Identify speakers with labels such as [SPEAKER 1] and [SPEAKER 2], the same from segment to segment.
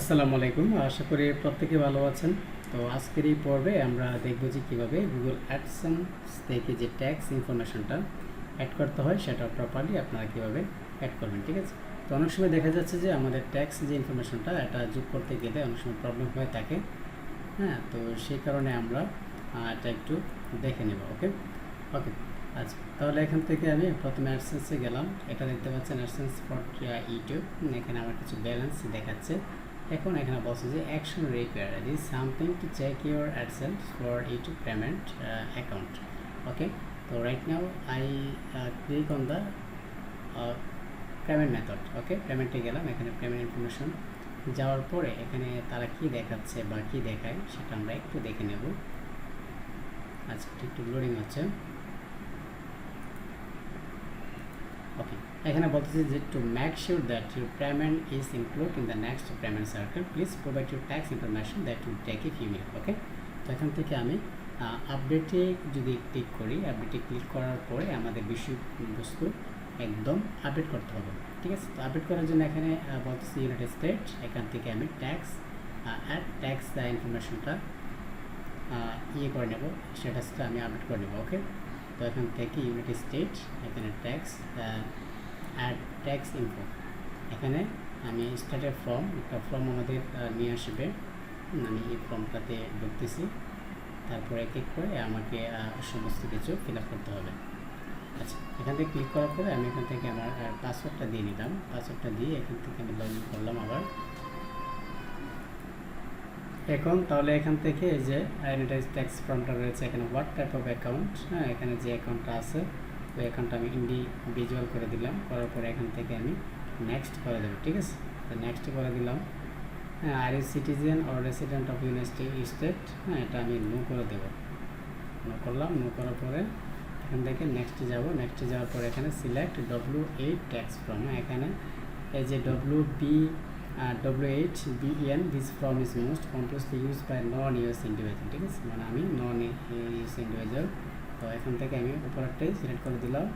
[SPEAKER 1] আসসালামু আলাইকুম। আশা করি প্রত্যেকে ভালো আছেন। তো আজকের এই পর্বে আমরা দেখব যে কীভাবে গুগল অ্যাডসেন্স থেকে যে ট্যাক্স ইনফরমেশনটা অ্যাড করতে হয়, সেটা প্রপারলি আপনারা কীভাবে অ্যাড করবেন, ঠিক আছে? তো অনেক সময় দেখা যাচ্ছে যে আমাদের ট্যাক্স যে ইনফরমেশনটা এটা যোগ করতে গেলে অনেক সময় প্রবলেম হয়ে থাকে। হ্যাঁ তো সেই কারণে আমরা এটা একটু দেখে নেব ওকে ওকে আচ্ছা তাহলে এখান থেকে আমি প্রথমে অ্যাডসেন্সে গেলাম। এটা দেখতে পাচ্ছেন অ্যাডসেন্স ফর ইউটিউব এখানে আমার কিছু ব্যালেন্স দেখাচ্ছে। এখন এখানে বলছে যে action required is something to check your AdSense for YouTube payment account okay তো right now I click on the payment method okay পেমেন্টে গেলাম, এখানে পেমেন্ট ইনফরমেশন যাওয়ার পরে এখানে তারা কি দেখাচ্ছে বা কী দেখায় সেটা আমরা একটু দেখে নেব। আচ্ছা একটু লোডিং হচ্ছে। ওকে এখানে বলতেছি যে to make sure that your payment is include in the next payment circle please provide your tax information that will take few minute okay তো এখান থেকে আমি আপডেটে যদি ক্লিক করি আপডেটে ক্লিক করার পরে আমাদের বিষয়বস্তু একদম আপডেট করতে হবে, ঠিক আছে? তো আপডেট করার জন্য এখানে বলতেছি ইউনাইটেড স্টেট এখান থেকে আমি ট্যাক্স অ্যাড ট্যাক্স দ্য ইনফরমেশনটা ইয়ে করে নেব স্ট্যাটাসটা আমি আপডেট করে নেব ওকে তো এখান থেকে ইউনাইটেড স্টেট এখানে ট্যাক্স অ্যাড ট্যাক্স ইনফো এখানে আমি স্টার্টের ফর্ম একটা ফর্ম আমাদের নিয়ে আসবে। আমি এই ফর্মটাতে ঢুকতেছি। তারপরে এক করে আমাকে সমস্ত কিছু ফিল করতে হবে। আচ্ছা এখান থেকে ক্লিক করার পরে আমি এখান থেকে আমার পাসওয়ার্ডটা দিয়ে নিলাম। পাসওয়ার্ডটা দিয়ে এখান থেকে আমি লগ করলাম আবার। এখন তাহলে এখান থেকে যে আইডেন্টাইজ ট্যাক্স ফর্মটা রয়েছে, এখানে হোয়াট টাইপ অফ অ্যাকাউন্ট হ্যাঁ এখানে যে অ্যাকাউন্টটা আছে ওই অ্যাকাউন্টটা আমি ইন্ডিভিজুয়াল করে দিলাম, করার পরে এখান থেকে আমি নেক্সট করে দেবো, ঠিক আছে? তো নেক্সট করে দিলাম। হ্যাঁ আর is citizen or resident of United State হ্যাঁ এটা আমি নো করে দেবো। নো করলাম নো করার পরে এখান থেকে নেক্সটে যাব। নেক্সটে যাওয়ার পরে এখানে select W eight tax form এখানে এই যে W B W eight B N this form is most completely use by non US individual ঠিক আছে? মানে আমি নন ইউএস ইন্ডিভিজুয়াল তো এখান থেকে আমি উপরেরটাই সিলেক্ট করে দিলাম।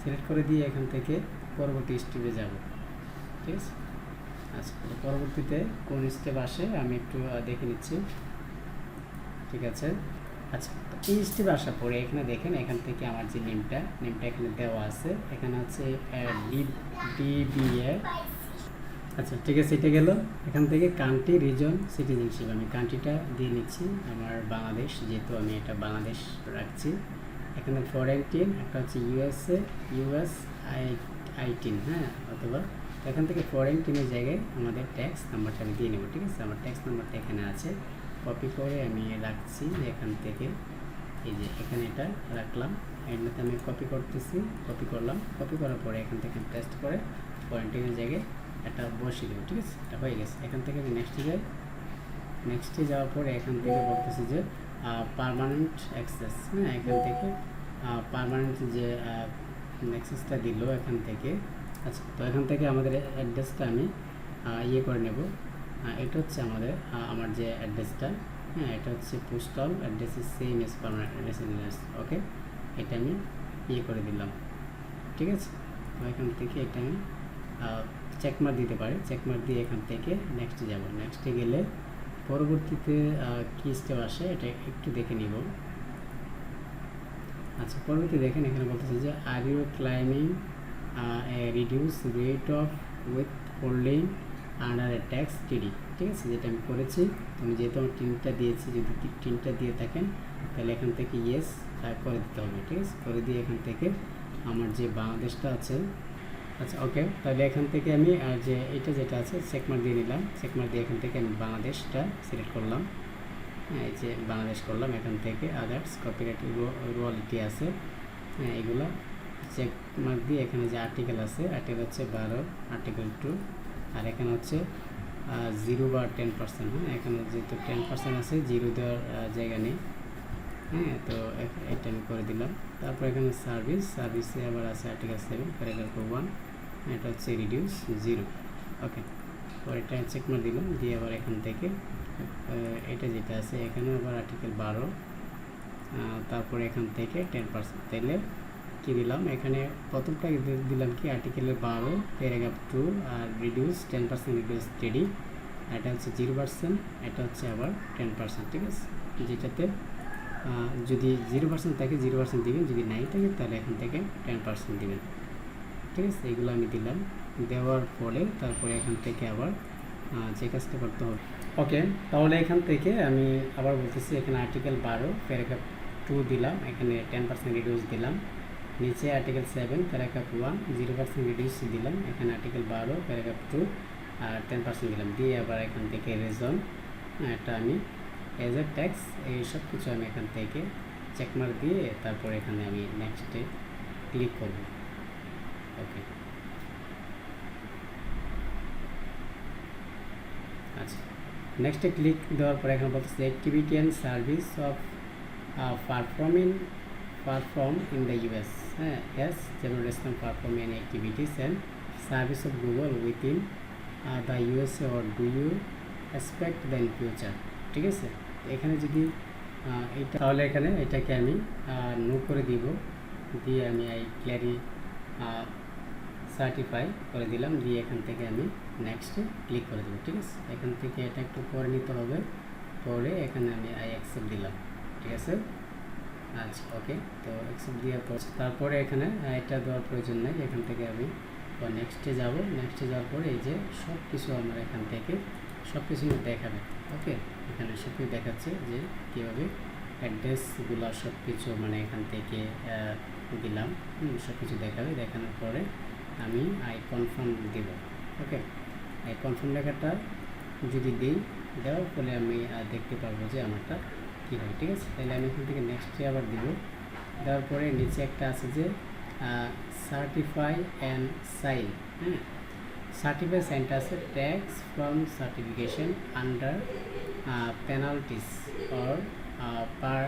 [SPEAKER 1] সিলেক্ট করে দিয়ে এখান থেকে পরবর্তী স্টেপে যাব। ঠিক আছে? আচ্ছা পরবর্তীতে কোন স্টেপ আসে আমি একটু দেখে নিচ্ছি। ঠিক আছে? আচ্ছা এই স্টেপ আসার পরে এখানে দেখেন, এখান থেকে আমার যে নেমটা নেমটা এখানে দেওয়া আছে। এখানে ডি ডিবিএ আচ্ছা ঠিক আছে, এটা গেল। এখান থেকে কান্ট্রি রিজন সিটিজেনশিপ আমি কান্ট্রিটা দিয়ে নিচ্ছি। আমার বাংলাদেশ, যেহেতু আমি এটা বাংলাদেশ রাখছি। এখানে ফরেন টিন একটা হচ্ছে ইউএসএ ইউএস আই আইটিন হ্যাঁ অথবা এখান থেকে ফরেন টিনের জায়গায় আমাদের ট্যাক্স নাম্বারটা আমি দিয়ে নেব, ঠিক আছে? আমার ট্যাক্স নাম্বারটা এখানে আছে। কপি করে আমি রাখছি এখান থেকে। এই যে এখানে এটা রাখলাম। এটাতে আমি কপি করতেছি কপি করলাম। কপি করার পরে এখান থেকে পেস্ট করে ফরেন টিনের জায়গায় এটা বসিয়ে দেবো ঠিক আছে? এটা হয়ে গেছে। এখান থেকে আমি নেক্সটে যাই। নেক্সটে যাওয়ার পরে এখান থেকে বলতেছি যে পারমানেন্ট অ্যাক্সেস হ্যাঁ? এখান থেকে পারমানেন্ট যে অ্যাক্সেসটা দিল এখান থেকে। আচ্ছা তো এখান থেকে আমাদের অ্যাড্রেসটা আমি ইয়ে করে নেব। এটা হচ্ছে আমাদের আমার যে অ্যাড্রেসটা হ্যাঁ? এটা হচ্ছে postal address is same as permanent okay এটা আমি ইয়ে করে দিলাম, ঠিক আছে? তো এখান থেকে এটা আমি চেকমার্ক দিতে পারি। চেকমার্ক দিয়ে এখান থেকে নেক্সটে যাব। নেক্সটে গেলে পরবর্তীতে কী স্টেপ আসে এটা একটু দেখে নিব। আচ্ছা পরবর্তী দেখেন, এখানে বলতেছে যে are you claiming reduce rate of withholding under a tax টিডি ঠিক আছে? যেটা আমি করেছি। আমি যেহেতু আমার টিনটা দিয়েছি, যদি টিনটা দিয়ে থাকেন, তাহলে এখান থেকে ইয়েস করে দিতে হবে। ঠিক আছে? করে দিয়ে এখান থেকে আমার যে বাংলাদেশটা আছে আচ্ছা ওকে তাহলে এখান থেকে আমি আর যে এটা যেটা আছে চেকমার্ক দিয়ে নিলাম। চেকমার্ক দিয়ে এখান থেকে আমি বাংলাদেশটা সিলেক্ট করলাম। হ্যাঁ এই যে বাংলাদেশ করলাম, এখান থেকে আদার্স কপিরাইট রোয়ালিটি আছে। হ্যাঁ এগুলো চেক দিয়ে এখানে যে আর্টিকেল আছে আর্টিকেল হচ্ছে বারো আর্টিকেল টু আর এখানে হচ্ছে জিরো বা টেন পার্সেন্ট হ্যাঁ এখানে যেহেতু টেন পার্সেন্ট আছে জিরো দেওয়ার জায়গা নেই। হ্যাঁ তো এটা আমি করে দিলাম। তারপর এখানে সার্ভিস সার্ভিসে আবার আছে আর্টিকেল সেভেন প্যারাগ্রাফ ওয়ান এটা হচ্ছে রিডিউস জিরো ওকে পরে চেক মার দিলাম দিয়ে আবার এখান থেকে এটা যেটা আছে এখানে আবার আর্টিকেল বারো তারপরে এখান থেকে টেন পার্সেন্ট তাইলে কি দিলাম? এখানে প্রথমটা দিলাম কি? আর্টিকেলের বারো প্যারাগ্রাফ টু আর reduce ten percent reduce steady এটা হচ্ছে জিরো পার্সেন্ট এটা হচ্ছে আবার টেন পার্সেন্ট ঠিক আছে? যেটাতে যদি জিরো পার্সেন্ট থাকে জিরো পার্সেন্ট দিবেন। যদি নাই থাকে, তাহলে এখান থেকে টেন পার্সেন্ট দিবেন। ঠিক আছে এগুলো আমি দিলাম। দেওয়ার পরে তারপরে এখান থেকে আবার যে কাজটা করতে হবে। ওকে তাহলে এখান থেকে আমি আবার বলতেছি, এখানে আর্টিকেল বারো প্যারাগ্রাফ টু দিলাম। এখানে টেন পার্সেন্ট রিডিউস দিলাম। নিচে article seven paragraph one zero percent reduce দিলাম। এখানে আর্টিকেল বারো প্যারাগ্রাফ টু আর টেন পার্সেন্ট দিলাম। দিয়ে আবার এখান থেকে রেজন এটা আমি এজ এ ট্যাক্স এই সব কিছু আমি এখান থেকে চেকমার্ক দিয়ে তারপরে এখানে আমি নেক্সটে ক্লিক করব। ওকে আচ্ছা। নেক্সটে ক্লিক দেওয়ার পরে এখানে বলতেছে activity and service of performing perform in the US হ্যাঁ as restaurant perform an activities and service of Google within the USA or do you expect the in future ঠিক আছে? এখানে যদি এটা, তাহলে এখানে এটাকে আমি নো করে দিব। দিয়ে আমি এই ক্লিয়ারি সার্টিফাই করে দিলাম, দিয়ে এখান থেকে আমি নেক্সটে ক্লিক করে দেবো, ঠিক আছে? এখান থেকে এটা একটু পরে নিতে হবে পরে এখানে আমি আই অ্যাকসেপ্ট দিলাম, ঠিক আছে? আচ্ছা ওকে তো অ্যাকসেপ্ট দেওয়ার পর, তারপরে এখানে এটা দেওয়ার প্রয়োজন নেই, এখান থেকে আমি নেক্সটে যাব নেক্সটে যাওয়ার পরে এই যে সব কিছু আমার এখান থেকে সব কিছু দেখাবে ওকে এখানে সব কিছু দেখাচ্ছে যে কীভাবে অ্যাড্রেসগুলো সব কিছু মানে এখান থেকে দিলাম সব কিছু দেখাবে, দেখানোর পরে আমি আই কনফার্ম দেব। ওকে আই কনফার্ম লেখাটা যদি দিই, দেওয়ার ফলে আমি দেখতে পারব যে আমারটা কী হয়, ঠিক আছে? তাহলে আমি এখান থেকে নেক্সটে আবার দিব। দেওয়ার পরে নিচে একটা আছে যে সার্টিফাই অ্যান্ড সাইন সার্টিফাই সাইনটা আছে tax from certification under penalties or per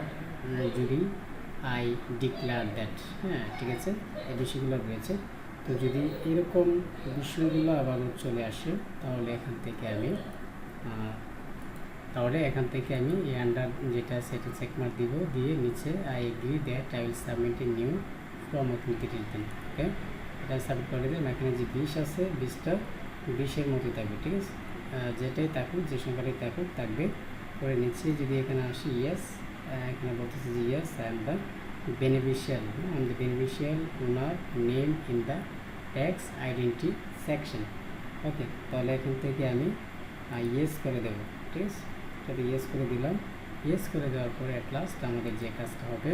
[SPEAKER 1] যদি আই ডিক্লেয়ার দ্যাট হ্যাঁ ঠিক আছে? এই বিষয়গুলো রয়েছে। তো যদি এরকম বিষয়গুলো আবার চলে আসে, তাহলে এখান থেকে আমি তাহলে এখান থেকে আমি এই আন্ডার যেটা সেটা চেকমার্ক দিব, দিয়ে নিচে I agree that I will submit a new form authentic return okay এটা সাবমিট করে দিলাম এখানে যে বিশ আছে, বিশটা বিষের মতোই থাকবে, ঠিক আছে? যেটাই থাকুক, যে সংখ্যাটাই থাকুক, থাকবে। পরে নিচে যদি এখানে আসি ইয়েস এখানে বলতেছে যে yes am the beneficial am the beneficial owner name in the tax identity section okay তাহলে এখান থেকে আমি ইয়েস করে দেবো, ঠিক আছে? তাহলে ইয়েস করে দিলাম। ইয়েস করে দেওয়ার পরে অ্যাট লাস্ট আমাদের যে কাজটা হবে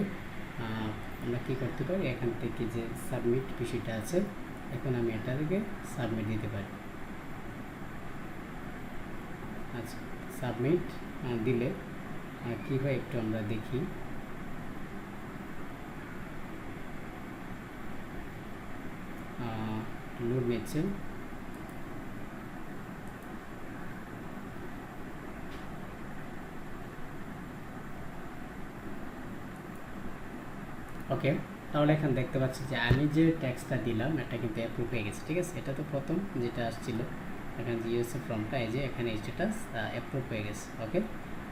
[SPEAKER 1] আমরা কী করতে পারি? এখান থেকে যে সাবমিট বিষয়টা আছে, এখন আমি এটাকে সাবমিট দিতে পারি। আচ্ছা সাবমিট দিলে কী হয় একটু আমরা দেখি। লোড নিচ্ছে ওকে তাহলে এখানে দেখতে পাচ্ছি যে আমি যে ট্যাক্সটা দিলাম, এটা কিন্তু অ্যাপ্রুভ হয়ে গেছে, ঠিক আছে? এটা তো প্রথম যেটা আসছিল। এখানে ইউএসএ ফর্মটা এই যে এখানে স্ট্যাটাস অ্যাপ্রুভ হয়ে গেছে ওকে